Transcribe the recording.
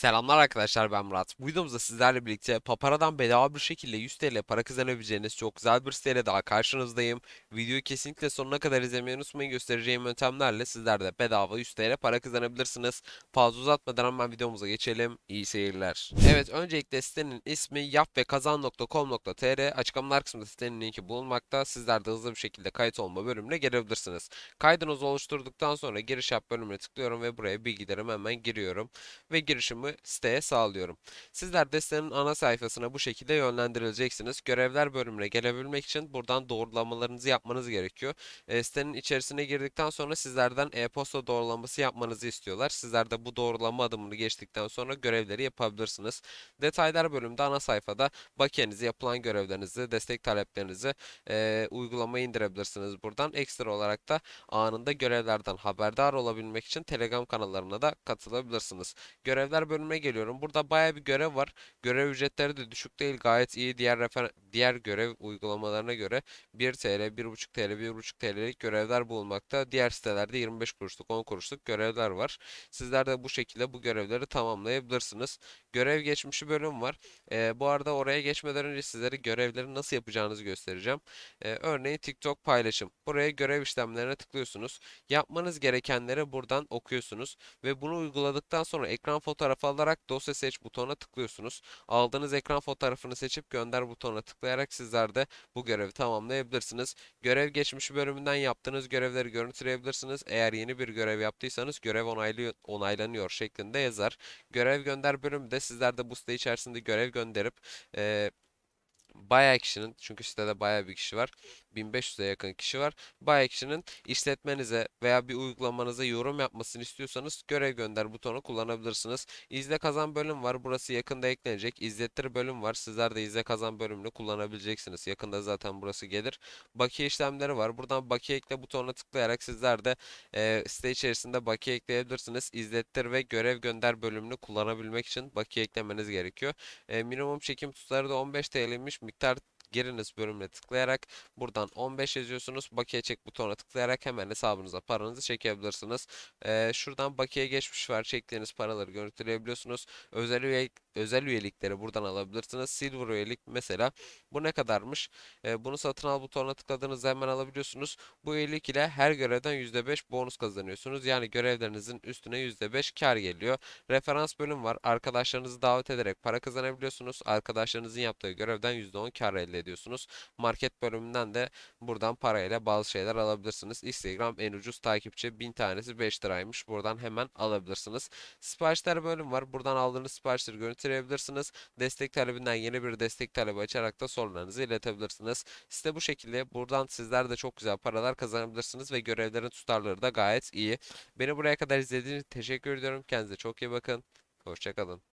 Selamlar arkadaşlar ben Murat. Bu videomuzda sizlerle birlikte Papara'dan bedava bir şekilde 100 TL para kazanabileceğiniz çok güzel bir siteyle daha karşınızdayım. Videoyu kesinlikle sonuna kadar izlemeyi unutmayın. Göstereceğim yöntemlerle sizler de bedava 100 TL para kazanabilirsiniz. Fazla uzatmadan hemen videomuza geçelim. İyi seyirler. Evet öncelikle sitenin ismi yapvekazan.com.tr Açıklamalar kısmında sitenin linki bulunmakta. Sizler de hızlı bir şekilde kayıt olma bölümüne gelebilirsiniz. Kaydınızı oluşturduktan sonra giriş yap bölümüne tıklıyorum ve buraya bilgilerimi hemen giriyorum ve girişimi siteye sağlıyorum. Sizler de sitenin ana sayfasına bu şekilde yönlendirileceksiniz. Görevler bölümüne gelebilmek için buradan doğrulamalarınızı yapmanız gerekiyor. E, sitenin içerisine girdikten sonra sizlerden e-posta doğrulaması yapmanızı istiyorlar. Sizler de bu doğrulama adımını geçtikten sonra görevleri yapabilirsiniz. Detaylar bölümünde ana sayfada bakiyenizi, yapılan görevlerinizi, destek taleplerinizi e, uygulamaya indirebilirsiniz buradan. Ekstra olarak da anında görevlerden haberdar olabilmek için Telegram kanallarına da katılabilirsiniz. Görevler bölümüne geliyorum. Burada baya bir görev var. Görev ücretleri de düşük değil. Gayet iyi diğer refer diğer görev uygulamalarına göre 1 TL, 1,5 TL, 1,5 TL'lik görevler bulunmakta. Diğer sitelerde 25 kuruşluk, 10 kuruşluk görevler var. Sizler de bu şekilde bu görevleri tamamlayabilirsiniz. Görev geçmişi bölüm var. Ee, bu arada oraya geçmeden önce sizlere görevleri nasıl yapacağınızı göstereceğim. Ee, örneğin TikTok paylaşım. Buraya görev işlemlerine tıklıyorsunuz. Yapmanız gerekenleri buradan okuyorsunuz ve bunu uyguladıktan sonra ekran fotoğrafı alarak dosya seç butonuna tıklıyorsunuz. Aldığınız ekran fotoğrafını seçip gönder butonuna tıklayarak sizler de bu görevi tamamlayabilirsiniz. Görev geçmişi bölümünden yaptığınız görevleri görüntüleyebilirsiniz. Eğer yeni bir görev yaptıysanız görev onaylı, onaylanıyor şeklinde yazar. Görev gönder bölümünde sizler de bu site içerisinde görev gönderip e, bayağı kişinin çünkü sitede bayağı bir kişi var. 1500'e yakın kişi var. Bayağı kişinin işletmenize veya bir uygulamanıza yorum yapmasını istiyorsanız görev gönder butonu kullanabilirsiniz. İzle kazan bölüm var. Burası yakında eklenecek. İzlettir bölüm var. Sizler de izle kazan bölümünü kullanabileceksiniz. Yakında zaten burası gelir. Bakiye işlemleri var. Buradan bakiye ekle butonuna tıklayarak sizler de e, site içerisinde bakiye ekleyebilirsiniz. İzlettir ve görev gönder bölümünü kullanabilmek için bakiye eklemeniz gerekiyor. E, minimum çekim tutarı da 15 TL'ymiş. Miktar estar giriniz bölümüne tıklayarak buradan 15 yazıyorsunuz. Bakiye çek butonuna tıklayarak hemen hesabınıza paranızı çekebilirsiniz. Ee, şuradan bakiye geçmiş var. Çektiğiniz paraları görüntüleyebiliyorsunuz. Özel üyelik, özel üyelikleri buradan alabilirsiniz. Silver üyelik mesela bu ne kadarmış? Ee, bunu satın al butonuna tıkladığınızda hemen alabiliyorsunuz. Bu üyelik ile her görevden %5 bonus kazanıyorsunuz. Yani görevlerinizin üstüne %5 kar geliyor. Referans bölüm var. Arkadaşlarınızı davet ederek para kazanabiliyorsunuz. Arkadaşlarınızın yaptığı görevden %10 kar elde ediyorsunuz. Market bölümünden de buradan parayla bazı şeyler alabilirsiniz. Instagram en ucuz takipçi 1000 tanesi 5 liraymış. Buradan hemen alabilirsiniz. Siparişler bölüm var. Buradan aldığınız siparişleri görüntüleyebilirsiniz. Destek talebinden yeni bir destek talebi açarak da sorularınızı iletebilirsiniz. Site bu şekilde. Buradan sizler de çok güzel paralar kazanabilirsiniz ve görevlerin tutarları da gayet iyi. Beni buraya kadar izlediğiniz için teşekkür ediyorum. Kendinize çok iyi bakın. Hoşçakalın.